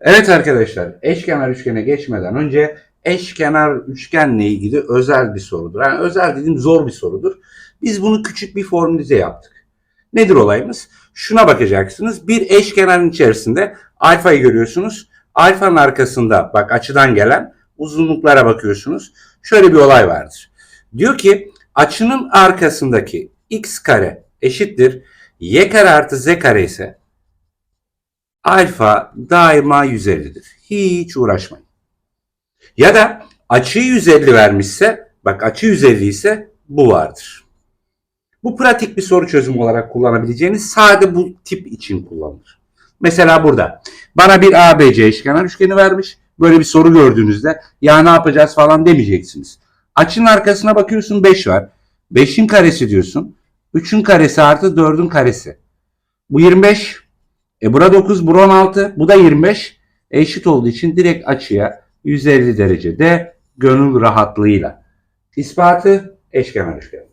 Evet arkadaşlar, eşkenar üçgene geçmeden önce eşkenar üçgenle ilgili özel bir sorudur. Yani özel dediğim zor bir sorudur. Biz bunu küçük bir formülize yaptık. Nedir olayımız? Şuna bakacaksınız. Bir eşkenarın içerisinde alfayı görüyorsunuz. Alfanın arkasında bak açıdan gelen uzunluklara bakıyorsunuz. Şöyle bir olay vardır. Diyor ki açının arkasındaki x kare eşittir y kare artı z kare ise alfa daima 150'dir. Hiç uğraşmayın. Ya da açıyı 150 vermişse, bak açı 150 ise bu vardır. Bu pratik bir soru çözümü olarak kullanabileceğiniz sade bu tip için kullanılır. Mesela burada bana bir ABC eşkenar üçgeni vermiş. Böyle bir soru gördüğünüzde ya ne yapacağız falan demeyeceksiniz. Açının arkasına bakıyorsun 5 var. 5'in karesi diyorsun. 3'ün karesi artı 4'ün karesi. Bu 25. E bura 9, bura 16, bu da 25. Eşit olduğu için direkt açıya 150 derecede gönül rahatlığıyla. İspatı eşkenar üçgen.